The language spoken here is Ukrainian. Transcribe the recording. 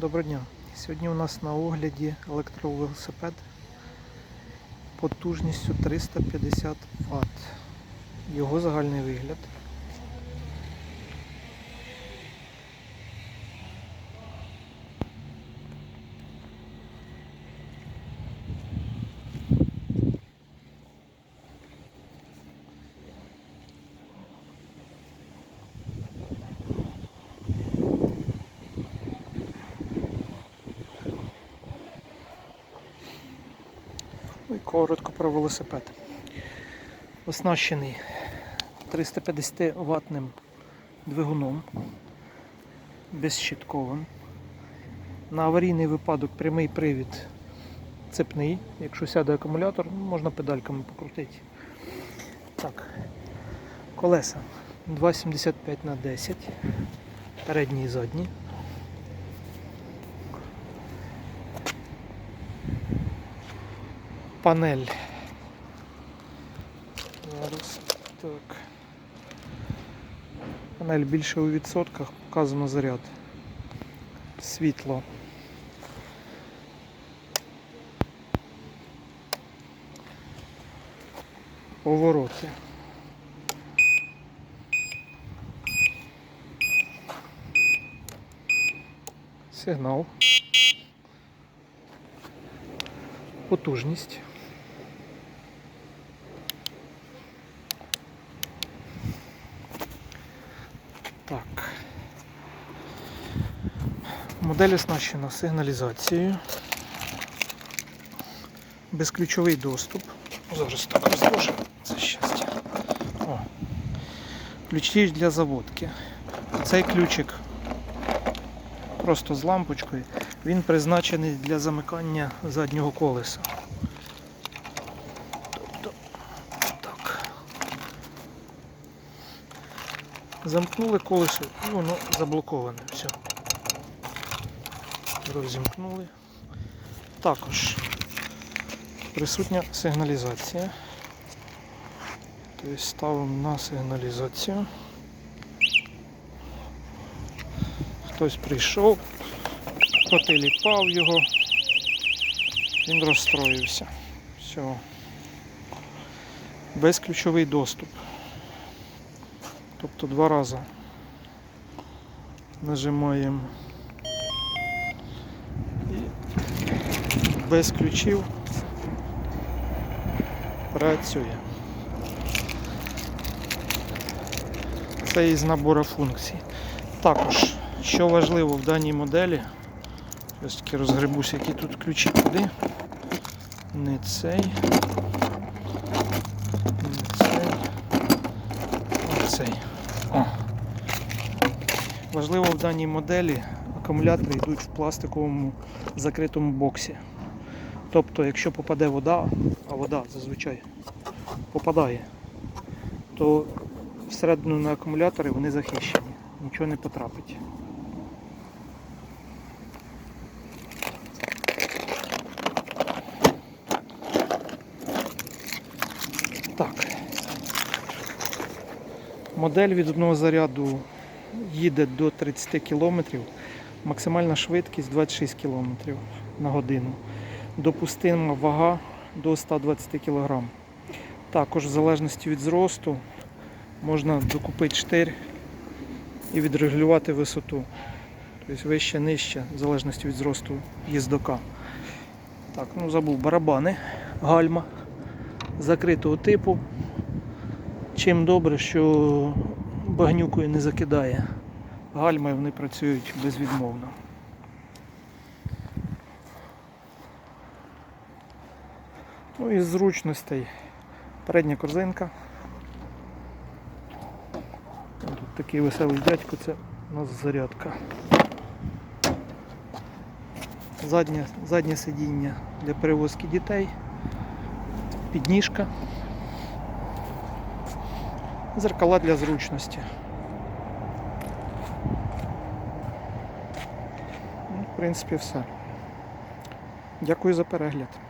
Доброго дня. Сьогодні у нас на огляді електровелосипед потужністю 350 Вт. Його загальний вигляд. Коротко про велосипед. Оснащений 350 ватним двигуном безщитковим. На аварійний випадок прямий привід цепний. Якщо сяде акумулятор, можна педальками покрутити. Так. Колеса 2,75 на 10 передні і задні. Панель. Зараз так. Панель більше у відсотках, показано заряд. Світло. Повороти. Сигнал. Потужність. Модель оснащена сигналізацією. Безключовий доступ. Зараз так розложу. Це щастя. О. Ключі для заводки. Цей ключик просто з лампочкою. Він призначений для замикання заднього колеса. Тобто так. Замкнули колесо і воно заблоковане. Все. Розімкнули. Також присутня сигналізація. Тобто ставимо на сигналізацію. Хтось прийшов, потиліпав його, він розстроївся. Все. Безключовий доступ. Тобто два рази нажимаємо без ключів працює. Це із набору функцій. Також, що важливо в даній моделі, ось таки розгребусь, які тут ключі куди. Не цей. Не цей. А цей. О. Важливо в даній моделі акумулятори йдуть в пластиковому закритому боксі. Тобто, якщо попаде вода, а вода зазвичай попадає, то всередину на акумулятори вони захищені, нічого не потрапить. Так. Модель від одного заряду їде до 30 км, максимальна швидкість 26 км на годину. Допустима вага до 120 кг. Також, в залежності від зросту, можна докупити штир і відрегулювати висоту. Тобто вище, нижче, в залежності від зросту їздока. Так, ну забув барабани, гальма закритого типу. Чим добре, що багнюкою не закидає. Гальми вони працюють безвідмовно. Ну і зручностей передня корзинка. Тут такий веселий дядько, це у нас зарядка. Заднє, заднє сидіння для перевозки дітей, підніжка, зеркала для зручності. Ну, В принципі, все. Дякую за перегляд.